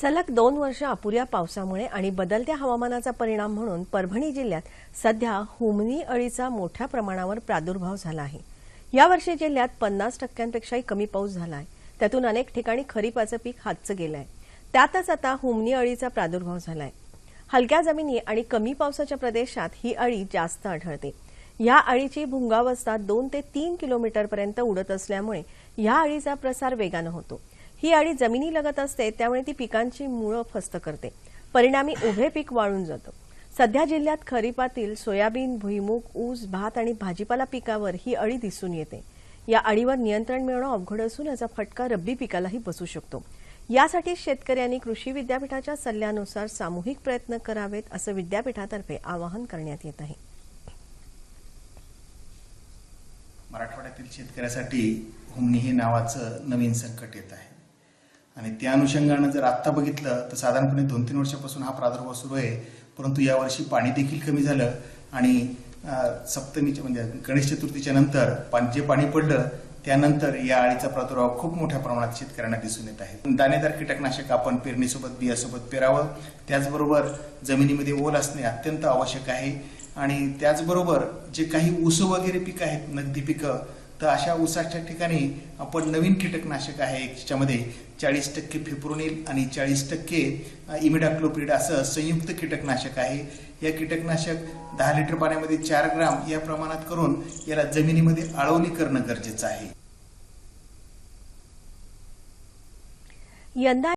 सलग दोन वर्ष अपुऱ्या पावसामुळे आणि बदलत्या हवामानाचा परिणाम म्हणून परभणी जिल्ह्यात सध्या हुमनी अळीचा मोठ्या प्रमाणावर प्रादुर्भाव झाला आहे. यावर्षी जिल्ह्यात पन्नास टक्क्यांपेक्षाही कमी पाऊस झाला आहे त्यातून अनेक ठिकाणी खरीपाचं पीक हातचं गेलं आहे त्यातच आता हुमनी अळीचा प्रादुर्भाव झाला आहे हलक्या जमिनी आणि कमी पावसाच्या प्रदेशात ही अळी जास्त आढळते. या अळीची भुंगावस्था दोन ते तीन किलोमीटरपर्यंत उडत असल्यामुळे या अळीचा प्रसार वेगानं होतो. ही अळी जमिनीलगत असते त्यामुळे ती पिकांची मुळं फस्त करते. परिणामी उभे पीक वाळून जातं. सध्या जिल्ह्यात खरीपातील सोयाबीन भुईमूग ऊस भात आणि भाजीपाला पिकावर ही अळी दिसून येते. या अळीवर नियंत्रण मिळवणं अवघड असून याचा फटका रब्बी पिकालाही बसू शकतो. यासाठी शेतकऱ्यांनी कृषी विद्यापीठाच्या सल्ल्यानुसार सामूहिक प्रयत्न करावेत असं विद्यापीठातर्फे आवाहन करण्यात येत आहे. मराठवाड्यातील शेतकऱ्यासाठी हुमणी हे नावाचं नवीन संकट येत आहे. आणि त्या अनुषंगानं जर आत्ता बघितलं तर साधारणपणे दोन तीन वर्षापासून हा प्रादुर्भाव सुरू आहे. परंतु यावर्षी पाणी देखील कमी झालं आणि सप्तमीच्या म्हणजे गणेश चतुर्थीच्या नंतर जे पाणी पडलं त्यानंतर या अळीचा प्रादुर्भाव खूप मोठ्या प्रमाणात शेतकऱ्यांना दिसून येत आहे. दाणेदार कीटकनाशक आपण पेरणीसोबत बियासोबत पेरावं. त्याचबरोबर जमिनीमध्ये ओल असणे अत्यंत आवश्यक आहे. आणि त्याचबरोबर जे काही ऊस वगैरे पिकं आहेत नगदी पिकं तर अशा ऊसाच्या ठिकाणी आपण नवीन कीटकनाशक आहे ज्याच्यामध्ये चाळीस टक्के फिप्रोनिल आणि चाळीस टक्के इमिडाक्लोप्रिड असं संयुक्त कीटकनाशक आहे. या कीटकनाशक दहा लिटर पाण्यामध्ये चार ग्राम या प्रमाणात करून याला जमिनीमध्ये आळवणी करणं गरजेचं आहे. यंदा